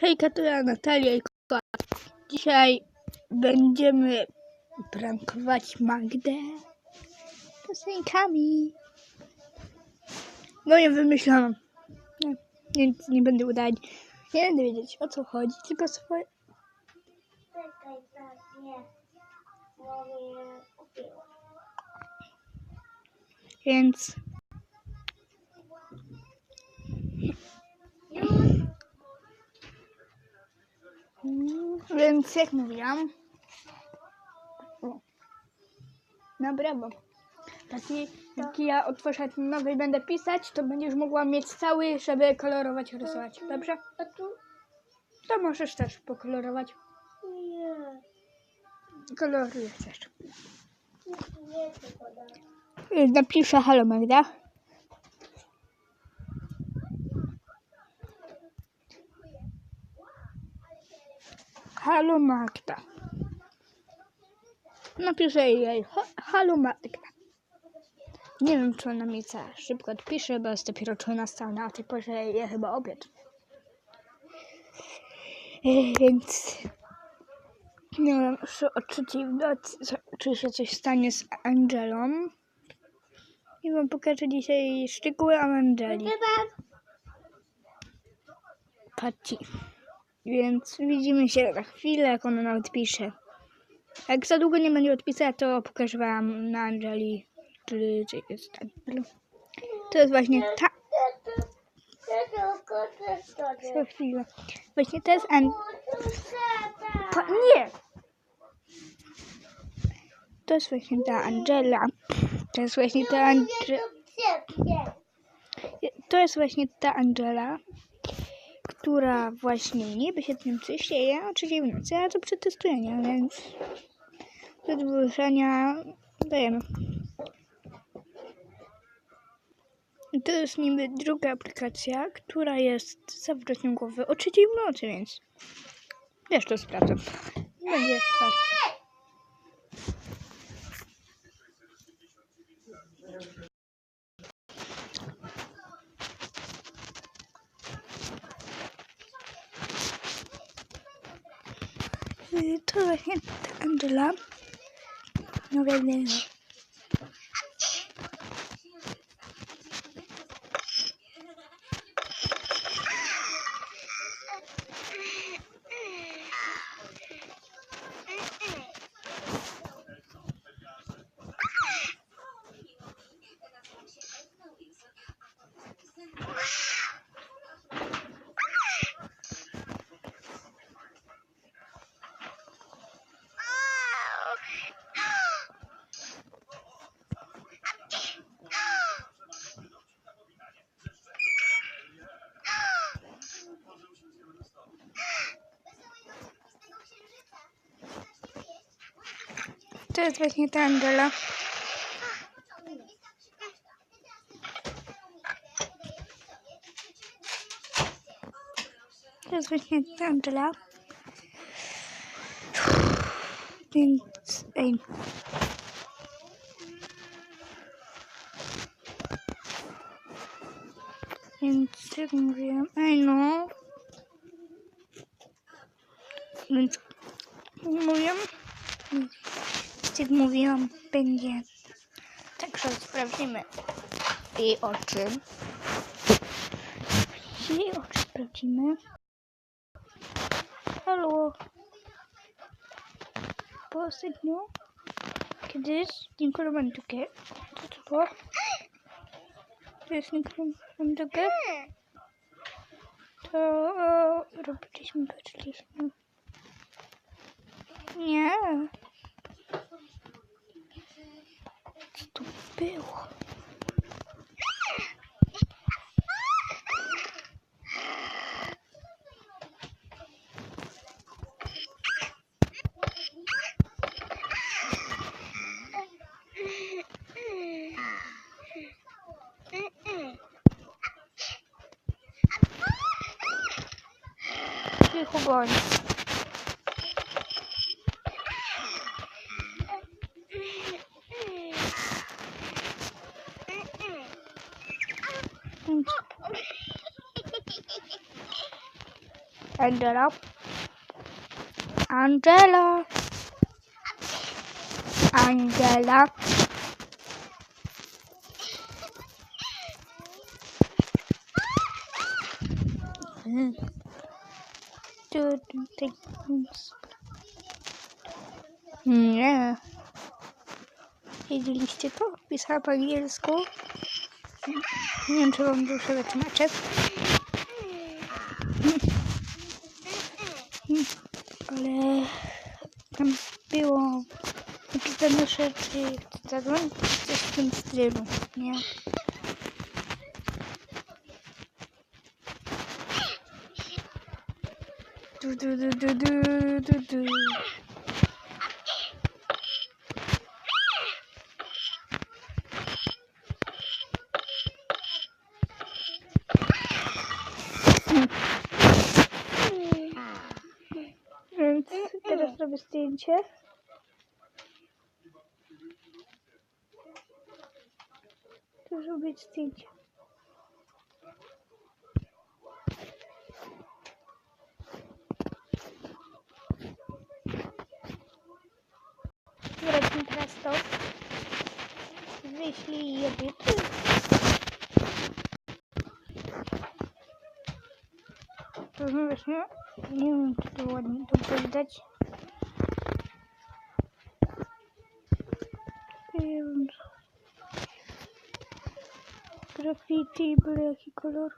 Hejka, to ja Natalia i Kola. Dzisiaj będziemy prankować Magdę piosenkami. No nie wymyślono. Nie, nic nie będę udawać. Nie będę wiedzieć o co chodzi, tylko swoje... Nie. Więc Więc jak mówiłam. O. No brawo. Taki, jak ja otworzę ten nowy i będę pisać, to będziesz mogła mieć cały, żeby kolorować, rysować. Dobrze? A tu? To możesz też pokolorować. Nie. Koloruj chcesz. Nie Napiszę halo Magda. Halo Magda. Napiszę jej "Ha- halo Magda. Nie wiem, czy ona mi za szybko odpisze, bo jest dopiero 13, na tej porze je chyba obiad. Y, Więc nie wiem, czy o trzeciej w nocy, czy się coś stanie z Angelą. I wam pokażę dzisiaj szczegóły o Angeli. Patrzcie. Więc widzimy się za chwilę, jak ona nam odpisze. Jak za długo nie będzie odpisała, to pokażę wam na Angeli, czy, jest tak. To jest właśnie ta... Za chwilę. Właśnie to jest An... Pa, nie! To jest właśnie ta Angela. To jest właśnie ta Angela. To jest właśnie ta Angela, która właśnie niby się tym coś dzieje o trzeciej w nocy, ale to przetestujemy, więc do wyruszenia dajemy. I to jest niby druga aplikacja, która jest zawrotnią głowy o trzeciej w nocy, więc też to sprawdzę. Będzie fajnie. Y, To właśnie ta Jest właśnie ta Angela. To jest właśnie ta Angela. Więc, ej. Więc jak mówiłem, ej no. Więc mówiłem, jak mówiłam, będzie. Także sprawdzimy jej oczy. Jej oczy sprawdzimy. Halo. Po ostatnio, kiedyś Nikolomantugę, co to było? To jest Nikolomantugę. To robiliśmy, patrzyliśmy. Nie. Co to było? Cicho bądź. Więc Angela. Angela. Angela. Tu, ty- Nie. Widzieliście to? Pisała po angielsku. Nie wiem, czy wam duszę wytłumaczę. Ale tam było napisane rzeczy, zadzwoń, coś w tym stylu, nie? Du, du, du, du, du, du, du. Więc teraz robię zdjęcie. Tu zrobić zdjęcie. Zrobimy teraz to. Wyślij edyty. To właśnie, nie wiem czy to ładnie dobrze widać. Graffiti, byle jaki kolor.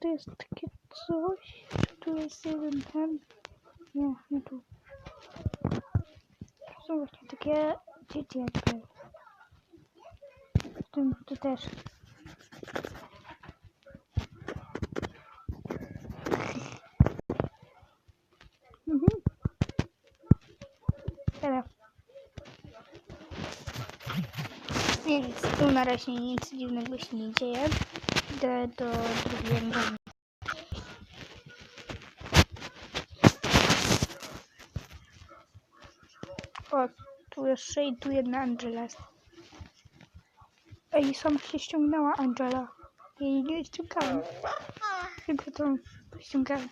To jest takie coś? Czy tu jest jeden ten? Nie, nie tu. To są właśnie takie dzieci jakby. W tym tu też. Mhm. Teraz. Nic, tu na razie nic dziwnego 3 i tu jedna Angela. Ej, sam się ściągnęła Angela. Jej nie ściągałem. Tylko to ściągałem.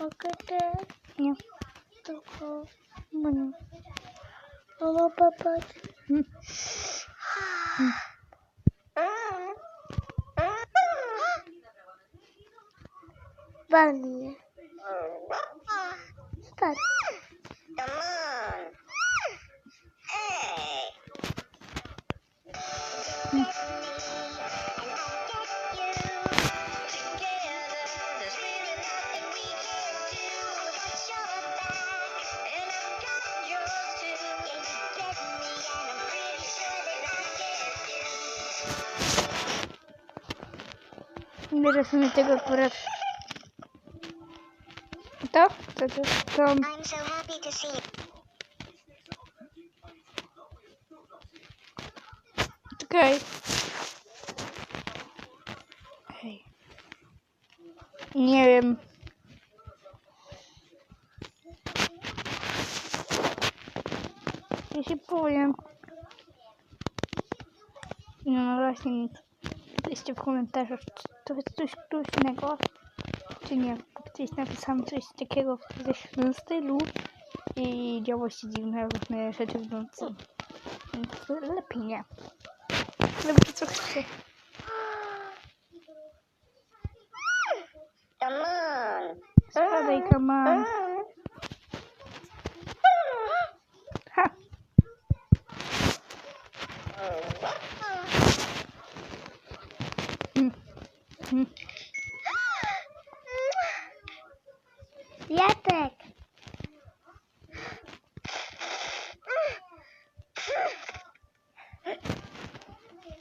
Mogę te... Nie. Tylko... No nie. Mama, popatrz. Hmm. Hmm. Bierę sobie tego akurat. To? To, to, to. I'm so happy to see you. Czekaj. Ej. Nie wiem. Ja się powiem. No, no właśnie nic. Piszcie w komentarzach, to jest coś luźnego, czy nie. Gdzieś napisałam coś takiego w tym stylu i działo się dziwne różne rzeczy w nocy. Więc lepiej nie. Lepiej co chcecie. Spadaj, on. Ha! Hmm. Hmm. Jacek.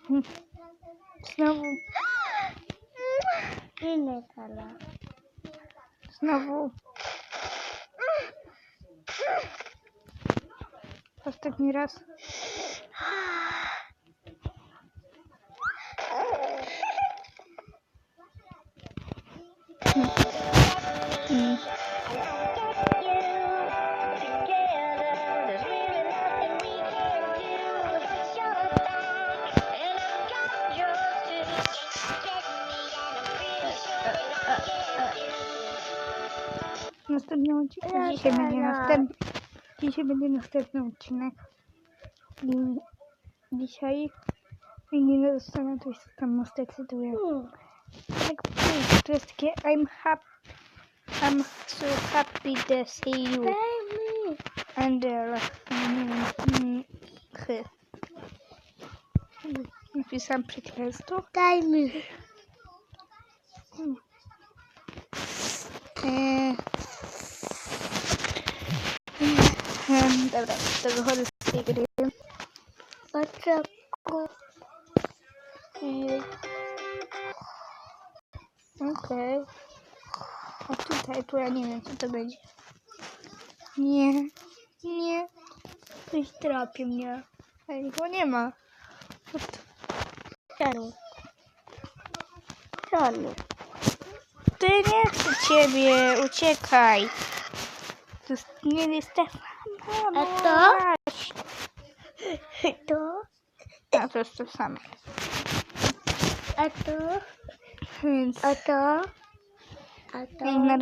Hmm. Znowu, Inny kolor. Dzi- dzisiaj będzie następny. Dzisiaj będzie następny odcinek. I dzisiaj nie dostanę coś co tam. Hmm. Tak, to jest takie I'm happy. I'm so happy to see you. And uh, mm, mm. Napisałam przekleństwo. Daj mi. Eee, dobra, to wychodzę z tej gry. Oczeku. Okej. A tutaj, tu ja nie wiem co to będzie. Nie, nie. Coś trapi mnie. Ej, go nie ma. Czarny. Czarny. Ty nie chcę ciebie, uciekaj. To nie jest A to? To? A to jest to samo. A to? Więc A to? A to? jak na